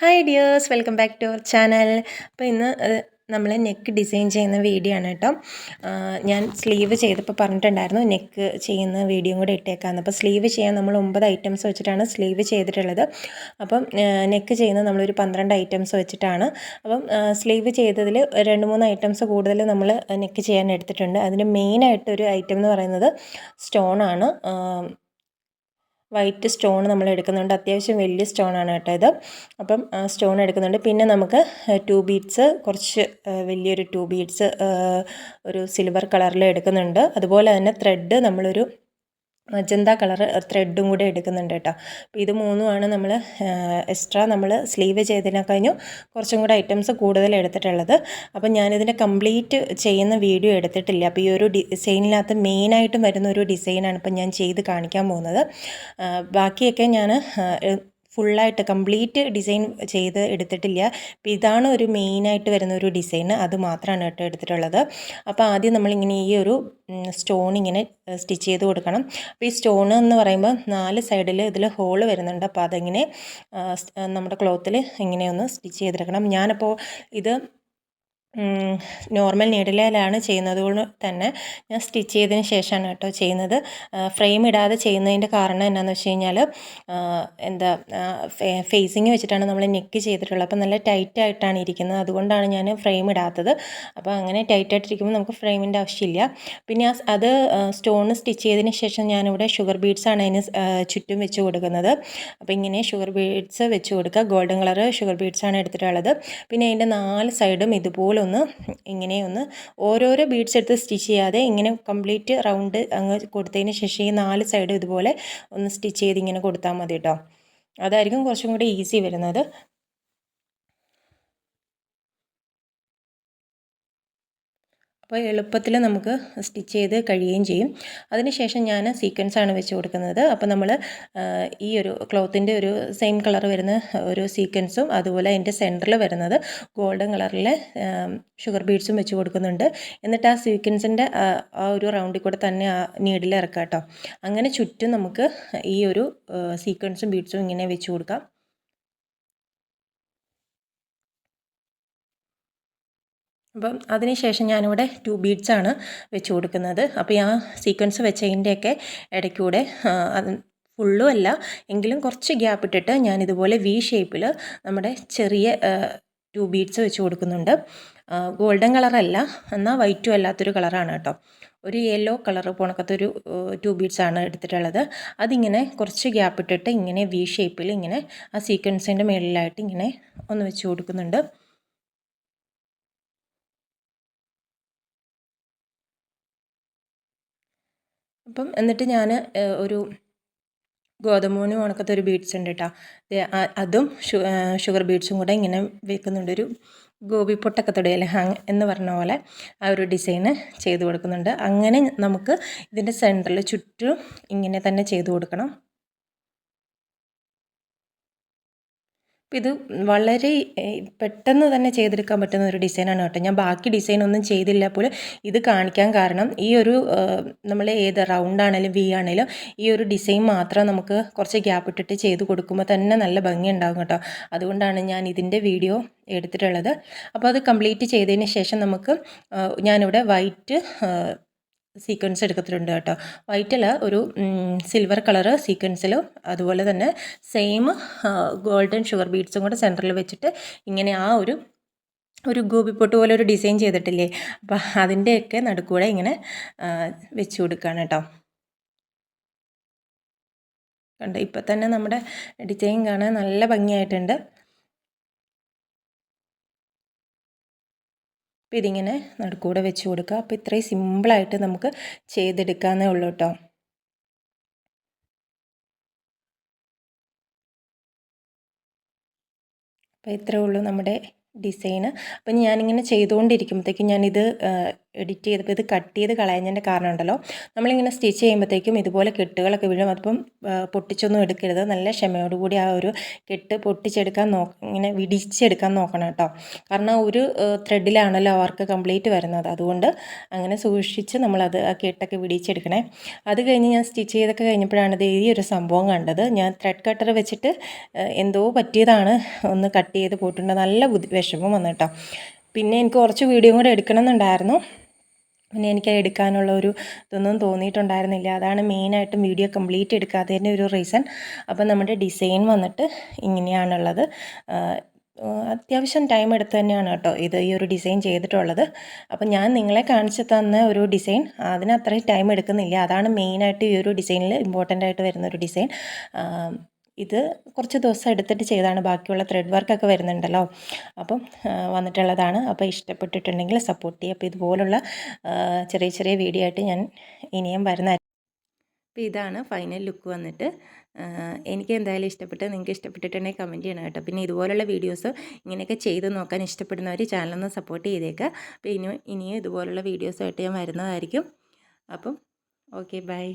Hi dears welcome back to our channel അപ്പോൾ ഇന്ന് നമ്മൾ നെക്ക് ഡിസൈൻ ചെയ്യുന്ന വീഡിയോ ആണ് കേട്ടോ. ഞാൻ സ്ലീവ് ചെയ്തപ്പോൾ പറഞ്ഞിട്ടുണ്ടായിരുന്നു നെക്ക് ചെയ്യുന്ന വീഡിയോ കൂടെ ഇട്ടേക്കാന്ന്. അപ്പോൾ സ്ലീവ് ചെയ്യാൻ നമ്മൾ ഒമ്പത് ഐറ്റംസ് വെച്ചിട്ടാണ് സ്ലീവ് ചെയ്തിട്ടുള്ളത്. അപ്പം നെക്ക് ചെയ്യുന്നത് നമ്മളൊരു പന്ത്രണ്ട് ഐറ്റംസ് വെച്ചിട്ടാണ്. അപ്പം സ്ലീവ് ചെയ്തതിൽ രണ്ട് മൂന്ന് ഐറ്റംസ് കൂടുതൽ നമ്മൾ നെക്ക് ചെയ്യാൻ എടുത്തിട്ടുണ്ട്. അതിന് മെയിനായിട്ടൊരു ഐറ്റം എന്ന് പറയുന്നത് സ്റ്റോണാണ് വൈറ്റ് സ്റ്റോൺ നമ്മൾ എടുക്കുന്നുണ്ട്. അത്യാവശ്യം വലിയ സ്റ്റോൺ ആണ് കേട്ടോ ഇത്. അപ്പം സ്റ്റോൺ എടുക്കുന്നുണ്ട്. പിന്നെ നമുക്ക് ടു ബീഡ്സ് കുറച്ച് വലിയൊരു ടു ബീഡ്സ് ഒരു സിൽവർ കളറിൽ എടുക്കുന്നുണ്ട്. അതുപോലെ തന്നെ ത്രെഡ് നമ്മളൊരു മജന്ത കളർ ത്രെഡും കൂടെ എടുക്കുന്നുണ്ട് കേട്ടോ. അപ്പോൾ ഇത് മൂന്നുമാണ് നമ്മൾ എക്സ്ട്രാ നമ്മൾ സ്ലീവ് ചെയ്തതിനെ കഴിഞ്ഞു കുറച്ചും കൂടെ ഐറ്റംസ് കൂടുതൽ എടുത്തിട്ടുള്ളത്. അപ്പോൾ ഞാനിതിന്റെ കംപ്ലീറ്റ് ചെയ്യുന്ന വീഡിയോ എടുത്തിട്ടില്ല. അപ്പോൾ ഈ ഒരു ഡിസൈനിനകത്ത് മെയിനായിട്ടും വരുന്ന ഒരു ഡിസൈനാണ് ഇപ്പം ഞാൻ ചെയ്ത് കാണിക്കാൻ പോകുന്നത്. ബാക്കിയൊക്കെ ഞാൻ ഫുള്ളായിട്ട് കംപ്ലീറ്റ് ഡിസൈൻ ചെയ്ത് എടുത്തിട്ടില്ല. അപ്പോൾ ഇതാണ് ഒരു മെയിനായിട്ട് വരുന്ന ഒരു ഡിസൈൻ അത് മാത്രമാണ് കേട്ടോ എടുത്തിട്ടുള്ളത്. അപ്പോൾ ആദ്യം നമ്മളിങ്ങനെ ഈ ഒരു സ്റ്റോൺ ഇങ്ങനെ സ്റ്റിച്ച് ചെയ്ത് കൊടുക്കണം. അപ്പോൾ ഈ സ്റ്റോൺ എന്ന് പറയുമ്പോൾ നാല് സൈഡിൽ ഇതിൽ ഹോൾ വരുന്നുണ്ട്. അപ്പോൾ അതെങ്ങനെ നമ്മുടെ ക്ലോത്തിൽ ഇങ്ങനെ ഒന്ന് സ്റ്റിച്ച് ചെയ്തെടുക്കണം. ഞാനപ്പോൾ ഇത് നോർമൽ നീഡിലാണ് ചെയ്യുന്നത് കൊണ്ട് തന്നെ ഞാൻ സ്റ്റിച്ച് ചെയ്തതിന് ശേഷമാണ് കേട്ടോ ചെയ്യുന്നത്. ഫ്രെയിം ഇടാതെ ചെയ്യുന്നതിന്റെ കാരണം എന്നാന്ന് വെച്ച് കഴിഞ്ഞാൽ എന്താ ഫേസിങ് വെച്ചിട്ടാണ് നമ്മൾ നെക്ക് ചെയ്തിട്ടുള്ളത്. അപ്പോൾ നല്ല ടൈറ്റ് ആയിട്ടാണ് ഇരിക്കുന്നത്. അതുകൊണ്ടാണ് ഞാൻ ഫ്രെയിം ഇടാത്തത്. അപ്പോൾ അങ്ങനെ ടൈറ്റ് ആയിട്ടിരിക്കുമ്പോൾ നമുക്ക് ഫ്രെയിമിന്റെ ആവശ്യമില്ല. പിന്നെ അത് സ്റ്റോൺ സ്റ്റിച്ച് ചെയ്തതിന് ശേഷം ഞാനിവിടെ ഷുഗർ ബീഡ്സാണ് അതിന് ചുറ്റും വെച്ച് കൊടുക്കുന്നത്. അപ്പോൾ ഇങ്ങനെ ഷുഗർ ബീഡ്സ് വെച്ച് കൊടുക്കുക. ഗോൾഡൻ കളർ ഷുഗർ ബീഡ്സാണ് എടുത്തിട്ടുള്ളത്. പിന്നെ അതിന്റെ നാല് സൈഡും ഇതുപോലെ ഒന്ന് ഇങ്ങനെ ഒന്ന് ഓരോരോ ബീഡ്സ് എടുത്ത് സ്റ്റിച്ച് ചെയ്യാതെ ഇങ്ങനെ കംപ്ലീറ്റ് റൗണ്ട് അങ്ങ് കൊടുത്തതിന് ശേഷം ഈ നാല് സൈഡും ഇതുപോലെ ഒന്ന് സ്റ്റിച്ച് ചെയ്ത് ഇങ്ങനെ കൊടുത്താൽ മതി കേട്ടോ അതായിരിക്കും കുറച്ചും കൂടി ഈസി വരുന്നത്. അപ്പോൾ എളുപ്പത്തിൽ നമുക്ക് സ്റ്റിച്ച് ചെയ്ത് കഴിയുകയും ചെയ്യും. അതിനുശേഷം ഞാൻ സീക്വൻസ് ആണ് വെച്ച് കൊടുക്കുന്നത്. അപ്പോൾ നമ്മൾ ഈ ഒരു ക്ലോത്തിന്റെ ഒരു സെയിം കളർ വരുന്ന ഒരു സീക്വൻസും അതുപോലെ അതിന്റെ സെന്ററിൽ വരുന്നത് ഗോൾഡൻ കളറിലെ ഷുഗർ ബീഡ്സും വെച്ച് കൊടുക്കുന്നുണ്ട്. എന്നിട്ട് ആ സീക്വൻസിന്റെ ആ ഒരു റൗണ്ടിൽ കൂടെ തന്നെ ആ നീഡിൽ ഇറക്കാം കേട്ടോ. അങ്ങനെ ചുറ്റും നമുക്ക് ഈ ഒരു സീക്വൻസും ബീഡ്സും ഇങ്ങനെ വെച്ച് കൊടുക്കാം. അപ്പം അതിനുശേഷം ഞാനിവിടെ ടു ബീഡ്സ് ആണ് വെച്ച് കൊടുക്കുന്നത്. അപ്പോൾ ആ സീക്വൻസ് വെച്ചതിന്റെയൊക്കെ ഇടയ്ക്കൂടെ ഫുള്ളും അല്ല എങ്കിലും കുറച്ച് ഗ്യാപ്പ് ഇട്ടിട്ട് ഞാൻ ഇതുപോലെ വി ഷേപ്പിൽ നമ്മുടെ ചെറിയ ടു ബീഡ്സ് വെച്ച് കൊടുക്കുന്നുണ്ട്. ഗോൾഡൻ കളറല്ല എന്നാൽ വൈറ്റും അല്ലാത്തൊരു കളറാണ് കേട്ടോ. ഒരു യെല്ലോ കളർ പോണക്കത്തൊരു ടു ബീഡ്സ് ആണ് എടുത്തിട്ടുള്ളത്. അതിങ്ങനെ കുറച്ച് ഗ്യാപ്പ് ഇട്ടിട്ട് ഇങ്ങനെ വി ഷേപ്പിൽ ഇങ്ങനെ ആ സീക്വൻസിന്റെ മുകളിലായിട്ട് ഇങ്ങനെ ഒന്ന് വെച്ച് കൊടുക്കുന്നുണ്ട്. അപ്പം എന്നിട്ട് ഞാൻ ഒരു ഗോതമ്പൂന് ഉണക്കത്തെ ഒരു ബീഡ്സ് ഉണ്ട് കേട്ടോ അതും ഷുഗർ ബീഡ്സും കൂടെ ഇങ്ങനെ വെക്കുന്നുണ്ട്. ഒരു ഗോപി പൊട്ടൊക്കെ തൊടിയല്ലേ എന്ന് പറഞ്ഞ പോലെ ആ ഒരു ഡിസൈന് ചെയ്ത് കൊടുക്കുന്നുണ്ട്. അങ്ങനെ നമുക്ക് ഇതിന്റെ സെന്ററിൽ ചുറ്റും ഇങ്ങനെ തന്നെ ചെയ്ത് കൊടുക്കണം. അപ്പം ഇത് വളരെ പെട്ടെന്ന് തന്നെ ചെയ്തെടുക്കാൻ പറ്റുന്ന ഒരു ഡിസൈനാണ് കേട്ടോ. ഞാൻ ബാക്കി ഡിസൈൻ ഒന്നും ചെയ്തില്ല. പോലും ഇത് കാണിക്കാൻ കാരണം ഈ ഒരു നമ്മൾ ഏത് റൗണ്ട് ആണെങ്കിലും വി ആണെങ്കിലും ഈ ഒരു ഡിസൈൻ മാത്രം നമുക്ക് കുറച്ച് ഗ്യാപ്പ് ഇട്ടിട്ട് ചെയ്ത് കൊടുക്കുമ്പോൾ തന്നെ നല്ല ഭംഗി ഉണ്ടാകും കേട്ടോ. അതുകൊണ്ടാണ് ഞാൻ ഇതിന്റെ വീഡിയോ എടുത്തിട്ടുള്ളത്. അപ്പോൾ അത് കംപ്ലീറ്റ് ചെയ്തതിന് ശേഷം നമുക്ക് ഞാനിവിടെ വൈറ്റ് സീക്വൻസ് എടുക്കത്തിലുണ്ട് കേട്ടോ. വൈറ്റിൽ ഒരു സിൽവർ കളറ് സീക്വൻസിലും അതുപോലെ തന്നെ സെയിം ഗോൾഡൻ ഷുഗർ ബീഡ്സും കൂടെ സെന്ററിൽ വെച്ചിട്ട് ഇങ്ങനെ ആ ഒരു ഒരു ഗോപിപ്പൊട്ട് പോലെ ഒരു ഡിസൈൻ ചെയ്തിട്ടില്ലേ? അപ്പോൾ അതിന്റെയൊക്കെ നടുക്കൂടെ ഇങ്ങനെ വെച്ച് കൊടുക്കുകയാണ് കേട്ടോ. കണ്ടോ? ഇപ്പം തന്നെ നമ്മുടെ ഡിസൈൻ കാണാൻ നല്ല ഭംഗിയായിട്ടുണ്ട്. അപ്പോൾ ഇതിങ്ങനെ നടുക്കൂടെ വെച്ച് കൊടുക്കുക. അപ്പോൾ ഇത്രയും സിമ്പിളായിട്ട് നമുക്ക് ചെയ്തെടുക്കാമെന്നേ ഉള്ളൂ കേട്ടോ അപ്പോൾ ഇത്രയേ ഉള്ളൂ നമ്മുടെ ഡിസൈന് അപ്പം ഞാനിങ്ങനെ ചെയ്തുകൊണ്ടിരിക്കുമ്പോഴത്തേക്കും ഞാനിത് എഡിറ്റ് ചെയ്തപ്പോൾ ഇത് കട്ട് ചെയ്ത് കളയുന്നതിന്റെ കാരണം ഉണ്ടല്ലോ നമ്മളിങ്ങനെ സ്റ്റിച്ച് ചെയ്യുമ്പോഴത്തേക്കും ഇതുപോലെ കെട്ടുകളൊക്കെ വീഴും. അതിപ്പം പൊട്ടിച്ചൊന്നും എടുക്കരുത്. നല്ല ക്ഷമയോടുകൂടി ആ ഒരു കെട്ട് പൊട്ടിച്ചെടുക്കാൻ നോ ഇങ്ങനെ വിടിച്ചെടുക്കാൻ നോക്കണം കേട്ടോ. കാരണം ഒരു ത്രെഡിലാണല്ലോ അവർക്ക് കംപ്ലീറ്റ് വരുന്നത്. അതുകൊണ്ട് അങ്ങനെ സൂക്ഷിച്ച് നമ്മളത് ആ കെട്ടൊക്കെ വിടിച്ചെടുക്കണേ. അത് കഴിഞ്ഞ് ഞാൻ സ്റ്റിച്ച് ചെയ്തൊക്കെ കഴിഞ്ഞപ്പോഴാണ് ഇത് ഈ ഒരു സംഭവം കണ്ടത്. ഞാൻ ത്രെഡ് കട്ടർ വെച്ചിട്ട് എന്തോ പറ്റിയതാണ്. ഒന്ന് കട്ട് ചെയ്ത് പോയിട്ടുണ്ട്. നല്ല ബുദ്ധി വിഷമം വന്നു കേട്ടോ. പിന്നെ എനിക്ക് കുറച്ച് വീഡിയോ കൂടെ എടുക്കണം എന്നുണ്ടായിരുന്നു പിന്നെ എനിക്ക് എടുക്കാനുള്ള ഒരു ഇതൊന്നും തോന്നിയിട്ടുണ്ടായിരുന്നില്ല. അതാണ് മെയിനായിട്ടും വീഡിയോ കംപ്ലീറ്റ് എടുക്കാത്തതിന്റെ ഒരു റീസൺ അപ്പം നമ്മുടെ ഡിസൈൻ വന്നിട്ട് ഇങ്ങനെയാണുള്ളത്. അത്യാവശ്യം ടൈം എടുത്ത് തന്നെയാണ് കേട്ടോ ഇത് ഈ ഒരു ഡിസൈൻ ചെയ്തിട്ടുള്ളത്. അപ്പം ഞാൻ നിങ്ങളെ കാണിച്ചു തന്ന ഒരു ഡിസൈൻ അതിന് അത്രയും ടൈം എടുക്കുന്നില്ല. അതാണ് മെയിനായിട്ട് ഈ ഒരു ഡിസൈനിൽ ഇമ്പോർട്ടന്റ് ആയിട്ട് വരുന്ന ഒരു ഡിസൈൻ ഇത് കുറച്ച് ദിവസം എടുത്തിട്ട് ചെയ്താണ്. ബാക്കിയുള്ള ത്രെഡ് വർക്കൊക്കെ വരുന്നുണ്ടല്ലോ. അപ്പം വന്നിട്ടുള്ളതാണ്. അപ്പോൾ ഇഷ്ടപ്പെട്ടിട്ടുണ്ടെങ്കിൽ സപ്പോർട്ട് ചെയ്യുക. അപ്പോൾ ഇതുപോലുള്ള ചെറിയ ചെറിയ വീഡിയോ ആയിട്ട് ഞാൻ ഇനിയും വരുന്ന അപ്പോൾ ഇതാണ് ഫൈനൽ ലുക്ക് വന്നിട്ട്. എനിക്ക് എന്തായാലും ഇഷ്ടപ്പെട്ട് നിങ്ങൾക്ക് ഇഷ്ടപ്പെട്ടിട്ടുണ്ടെങ്കിൽ കമന്റ് ചെയ്യണം കേട്ടോ. പിന്നെ ഇതുപോലുള്ള വീഡിയോസ് ഇങ്ങനെയൊക്കെ ചെയ്ത് നോക്കാൻ ഇഷ്ടപ്പെടുന്നവർ ചാനലൊന്ന് സപ്പോർട്ട് ചെയ്തേക്കുക അപ്പോൾ ഇനിയും ഇനിയും ഇതുപോലുള്ള വീഡിയോസായിട്ട് ഞാൻ വരുന്നതായിരിക്കും. അപ്പം ഓക്കെ ബൈ